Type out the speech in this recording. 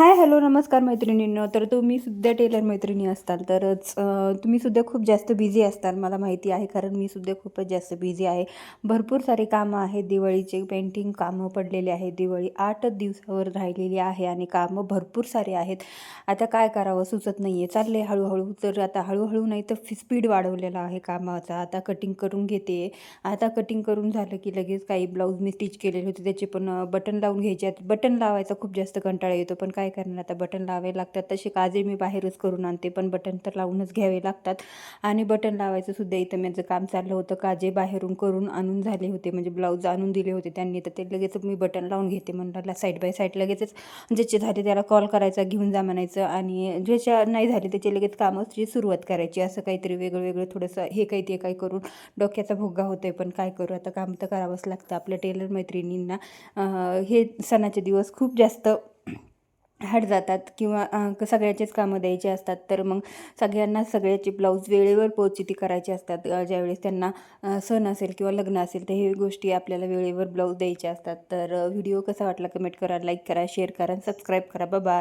Hi hello नमस्कार मैत्रिणींनो. तर तुम्ही सुद्धा टेलर मैत्रिणी असताल तरच तुम्ही सुद्धा खूप जास्त बिझी असताल मला माहिती आहे कारण मी सुद्धा खूपच जास्त बिझी आहे. भरपूर सारे कामं आहेत दिवाळीचे पेंटिंग कामं पडलेले आहेत दिवाळी आठच दिवसावर राहिलेली आहे आणि कामं भरपूर सारे आहेत. आता काय करावं सुचत नाही आहे चालले हळूहळू तर आता हळूहळू नाही तर स्पीड वाढवलेला आहे कामाचा. आता कटिंग करून घेते. आता कटिंग करून झालं की लगेच काही ब्लाऊज मी स्टिच केलेले होते त्याचे पण बटन लावून घ्यायचे. आहेत बटन लावायचा खूप जास्त कंटाळा येतो पण काय करणार. आता बटन लावावे लागतात. तसे काजे मी बाहेरच करून आणते पण बटन तर लावूनच घ्यावे लागतात. आणि बटन लावायचं सुद्धा इथं माझं काम चाललं होतं काजे बाहेरून करून आणून झाले होते. म्हणजे ब्लाऊज आणून दिले होते त्यांनी. तर ते लगेच मी बटन लावून घेते म्हणलं साईड बाय साईड लगेचच. ज्याचे झाले त्याला कॉल करायचा घेऊन जा म्हणायचं. आणि ज्याच्या नाही झाले त्याचे लगेच कामाची सुरुवात करायची. असं काहीतरी वेगळं वेगळं थोडंसं हे काही ते काही करून डोक्याचा भोगा होतो आहे पण काय करू? आता काम तर करावंच लागतं. आपल्या टेलर मैत्रिणींना हे सणाचे दिवस खूप जास्त हट जातात किंवा सगळ्याचेच कामं द्यायचे असतात. तर मग सगळ्यांना सगळ्याचे ब्लाऊज वेळेवर पोचिती करायचे असतात. ज्यावेळेस त्यांना सण असेल किंवा लग्न असेल तर हे गोष्टी आपल्याला वेळेवर ब्लाऊज द्यायचे असतात. तर व्हिडिओ कसा वाटला कमेंट करा लाईक करा शेअर करा सबस्क्राईब करा. बाबा